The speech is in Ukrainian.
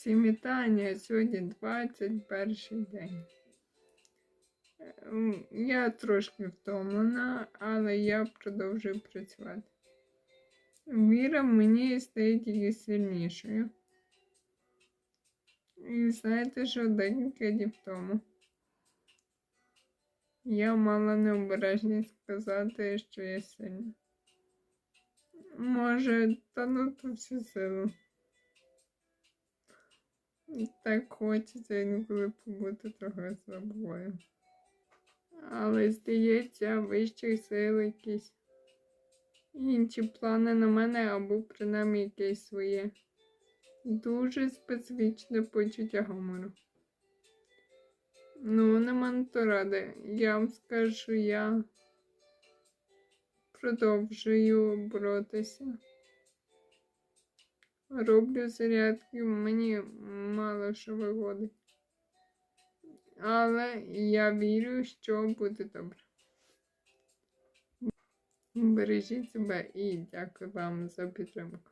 Всім вітання. Сьогодні 21 день. Ем, Я трошки втомлена, але я продовжую працювати. Віра мені стає тільки сильнішою. І знаєте, що декілька днів тому я мала необережність сказати, що я сильна. Може, та ну то всю силу. Так хочеться інколи побути трохи слабою. Але здається, вищі сили якісь інші плани на мене або принаймні якесь своє. Дуже специфічне почуття гумору. Ну, нема на то ради. Я вам скажу, я продовжую боротися. Роблю зарядки, мені мало що виходить. Але я вірю, що буде добре. Бережіть себе і дякую вам за підтримку.